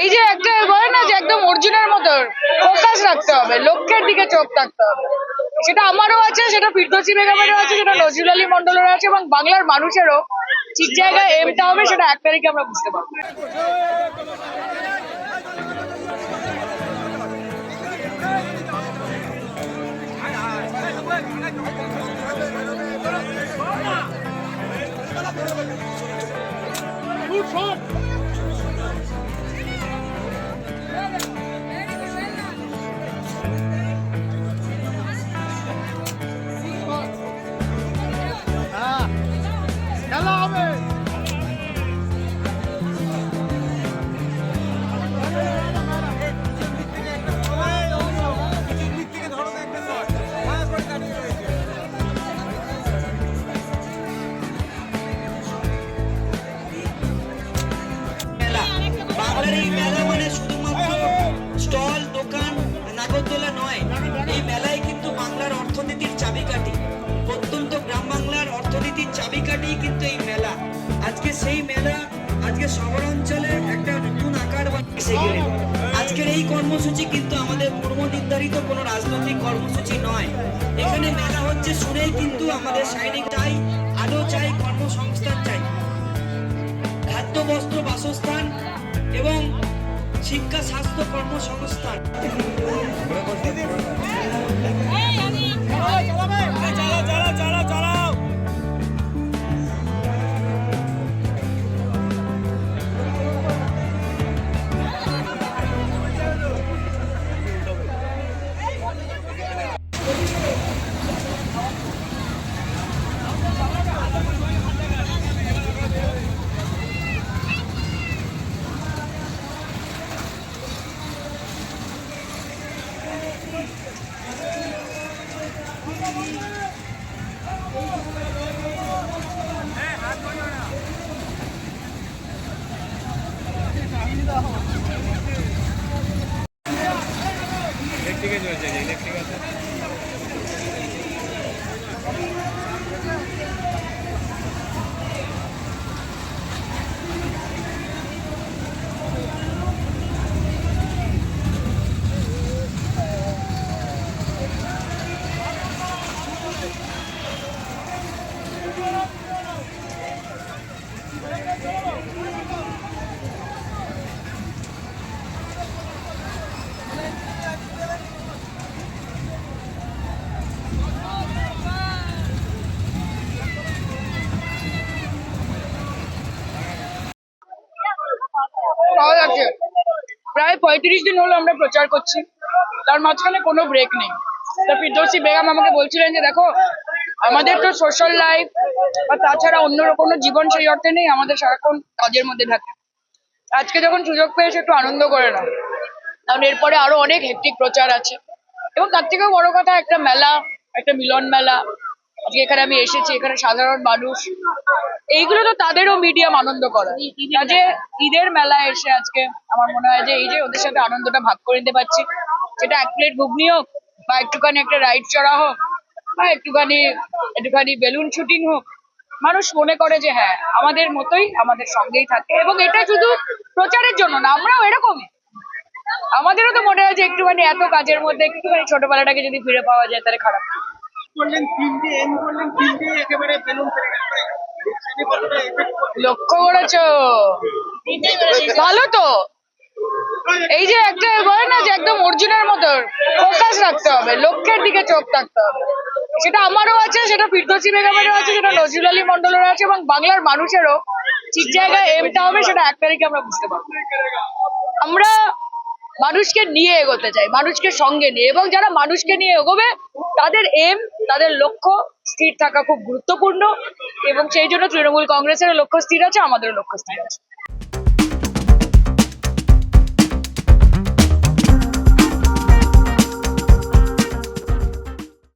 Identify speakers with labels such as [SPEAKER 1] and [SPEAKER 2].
[SPEAKER 1] এই যে একটা বলে না যে একদম অর্জুনের মতো ফোকাস রাখতে হবে, লক্ষ্যের দিকে চোখ থাকতে হবে। সেটা আমারও আছে, সেটা ফিরদৌসি বেগমেরও আছে, সেটা নজরুল আলী মন্ডলেরও আছে এবং বাংলার মানুষেরও ঠিক জায়গায় এমটা হবে সেটা এক তারিখে আমরা বুঝতে পারব।
[SPEAKER 2] মেলা অর্থনীতির চাবিকাঠি কিন্তু এই মেলা। আজকে সেই মেলা, আজকে শহরাঞ্চলে একটা নতুন আকার এসে আজকের এই কর্মসূচি কিন্তু আমাদের পূর্ব নির্ধারিত কোনো রাজনৈতিক কর্মসূচি নয়। এখানে মেলা হচ্ছে শুনেই কিন্তু আমাদের সাইনিক চাই আলো চাই, কর্মসংস্থান চাই। খাদ্য, বস্ত্র, বাসস্থান এবং শিক্ষা, স্বাস্থ্য কর্মসংস্থান।
[SPEAKER 1] পাওয়া প্রায় পঁয়ত্রিশ দিন হলো আমরা প্রচার করছি। তার মাঝখানে কোনো ব্রেক নেই। তা ফিরদৌসি বেগম আমাকে বলছিলেন যে, দেখো, আমাদের তো সোশ্যাল লাইফ বা তাছাড়া অন্য কোনো জীবন সেই অর্থে নেই, আমাদের সারাক্ষণ কাজের মধ্যে থাকে। আজকে যখন সুযোগ পেয়েছে একটু আনন্দ করে নাও। কারণ এরপরে আরও অনেক হেক্টিক প্রচার আছে। এবং তার থেকেও বড় কথা, একটা মেলা, একটা মিলন মেলা আজকে এখানে আমি এসেছি, এখানে সাধারণ মানুষ। এইগুলো তো তাদেরও মিডিয়াম আনন্দ করা। কাজে ঈদের মেলায় এসে আজকে আমার মনে হয় যে এই যে ওদের সাথে আনন্দটা ভাগ করে নিতে পারছি। সেটা এক প্লেট ঘুগনি হোক বা একটুখানি একটা রাইড চড়া হোক বা একটুখানি একটুখানি বেলুন শুটিং হোক, মানুষ মনে করে যে হ্যাঁ আমাদের মতোই আমাদের সঙ্গেই থাকে। এবং এটা শুধু প্রচারের জন্য না, আমরাও এরকমই। আমাদেরও তো মনে হয় যে একটুখানি এত কাজের মধ্যে একটুখানি ছোটবেলাটাকে যদি ফিরে পাওয়া যায় তাহলে খারাপ। লক্ষ্য করেছ? ভালো তো। এই যে একটা বলে না যে একদম অর্জুনের মতো, ফোকাস রাখতে হবে, লক্ষ্যের দিকে চোখ থাকতে হবে। সেটা আমারও আছে, সেটা ফিরদৌসি বেগমেরও আছে, সেটা নজরুল আলী মন্ডলেরও আছে, এবং বাংলার মানুষেরও ঠিক জায়গায় এমটা হবে, সেটা এক তারিখে আমরা বুঝতে পারব। আমরা মানুষকে নিয়ে এগোতে চাই, মানুষকে সঙ্গে নিয়ে, এবং যারা মানুষকে নিয়ে এগোবে, তাদের এম তাদের লক্ষ্য স্থির থাকা খুব গুরুত্বপূর্ণ এবং সেই জন্য তৃণমূল কংগ্রেসের লক্ষ্য স্থির আছে, আমাদেরও লক্ষ্য স্থির আছে।